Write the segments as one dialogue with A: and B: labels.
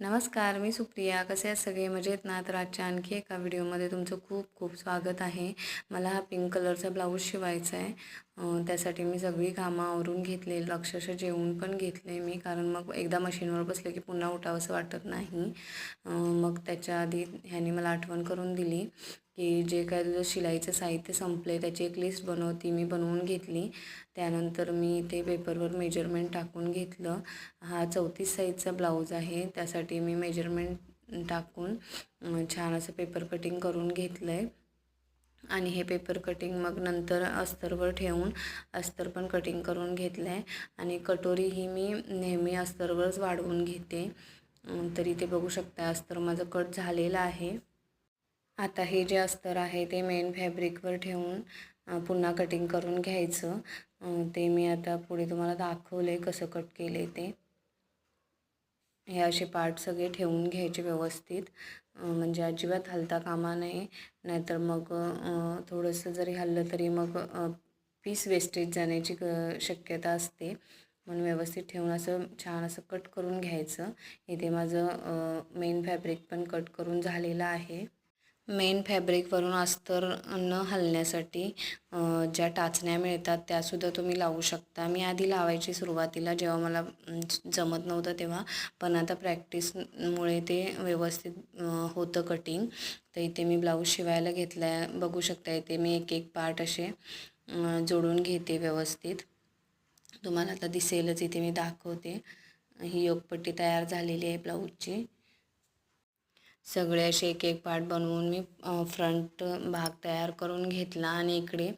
A: नमस्कार मी सुप्रिया. कसे आहेत सगळे? मजेत ना? तर आजच्या आणखी एका व्हिडिओमध्ये तुमचं खूप खूप स्वागत आहे. मला हा पिंक कलरचा ब्लाऊज शिवायचा आहे. त्यासाठी मी सगळी कामं आवरून घेतले. अक्षरशः जेवून पण घेतले मी कारण मग एकदा मशीनवर बसले की पुन्हा उठावंसं वाटत नाही. मग त्याच्या आधी ह्याने मला आठवण करून दिली. की जे काय तुझं शिलाईचं साहित्य संपलं आहे त्याची एक लिस्ट बनवती मी बनवून घेतली. त्यानंतर मी ते पेपरवर मेजरमेंट टाकून घेतलं. हा चौतीस साईजचा ब्लाऊज आहे. त्यासाठी मी मेजरमेंट टाकून छान असं पेपर कटिंग करून घेतलं आहे आणि हे पेपर कटिंग मग नंतर अस्तरवर ठेवून अस्तर पण कटिंग करून घेतलं आहे आणि कटोरी ही मी नेहमी अस्तरवरच वाढवून घेते. तरी ते बघू शकता अस्तर माझं कट झालेलं आहे. आता हे जे अस्तर आहे ते मेन फॅब्रिकवर ठेवून पुन्हा कटिंग करून घ्यायचं. ते मी आता पुढे तुम्हाला दाखवले कसं कट केले ते. हे असे पार्ट सगळे ठेवून घ्यायचे व्यवस्थित. म्हणजे अजिबात हलता कामा नये. नाहीतर मग थोडंसं जरी हललं तरी मग पीस वेस्टेज जाण्याची क शक्यता असते. म्हणून व्यवस्थित ठेवून असं छान असं कट करून घ्यायचं. इथे माझं मेन फॅब्रिक पण कट करून झालेलं आहे. मेन फॅब्रिकवरून अस्तर न हलण्यासाठी ज्या टाचण्या मिळतात त्यासुद्धा तुम्ही लावू शकता. मी आधी लावायची सुरुवातीला जेव्हा मला जमत नव्हतं तेव्हा पण आता प्रॅक्टिसमुळे ते व्यवस्थित होतं कटिंग. तर इथे मी ब्लाऊज शिवायला घेतला आहे बघू शकता इथे मी एक एक पार्ट असे जोडून घेते व्यवस्थित. तुम्हाला आता दिसेलच इथे मी दाखवते. ही योगपट्टी तयार झालेली आहे ब्लाऊजची. सगळे असे एक एक पार्ट बनवून मी फ्रंट भाग तयार करून घेतला आणि इकडे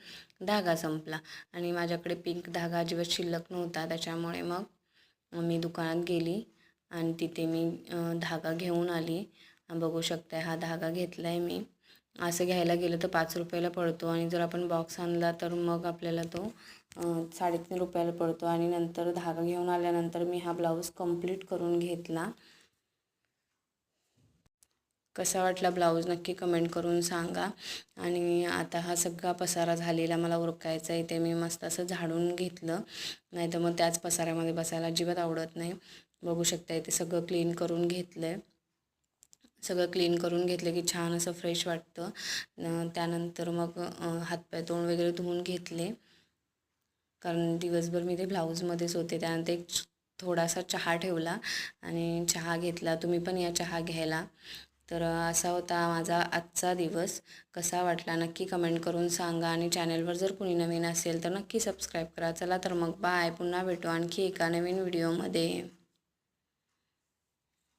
A: धागा संपला. आणि माझ्याकडे पिंक धागा अजिबात शिल्लक नव्हता त्याच्यामुळे मग मी दुकानात गेली आणि तिथे मी धागा घेऊन आली. बघू शकते हा धागा घेतला आहे मी. असं घ्यायला गेलं तर पाच रुपयाला पडतो आणि जर आपण बॉक्स आणला तर मग आपल्याला तो साडेतीन रुपयाला पडतो. आणि नंतर धागा घेऊन आल्यानंतर मी हा ब्लाऊज कंप्लीट करून घेतला. कसा वाटला ब्लाऊज नक्की कमेंट करून सांगा. आणि आता हा सगळा पसारा झालेला मला उरकायचा आहे ते मी मस्त असं झाडून घेतलं. नाही तर मग त्याच पसाऱ्यामध्ये बसायला अजिबात आवडत नाही. बघू शकता ते सगळं क्लीन करून घेतलं आहे सगळं क्लीन करून घेतलं की छान असं फ्रेश वाटतं. त्यानंतर मग हातपाय तोंड वगैरे धुवून घेतले. कारण दिवसभर मी ते ब्लाऊजमध्येच होते. त्यानंतर एक थोडासा चहा ठेवला आणि चहा घेतला. तुम्ही पण या चहा घ्यायला. तर असा होता माझा आजचा दिवस. कसा वाटला नक्की कमेंट करून सांगा आणि चॅनलवर जर कुणी नवीन असेल तर नक्की सबस्क्राईब करा. चला तर मग बाय पुन्हा भेटू आणखी एका नवीन व्हिडिओमध्ये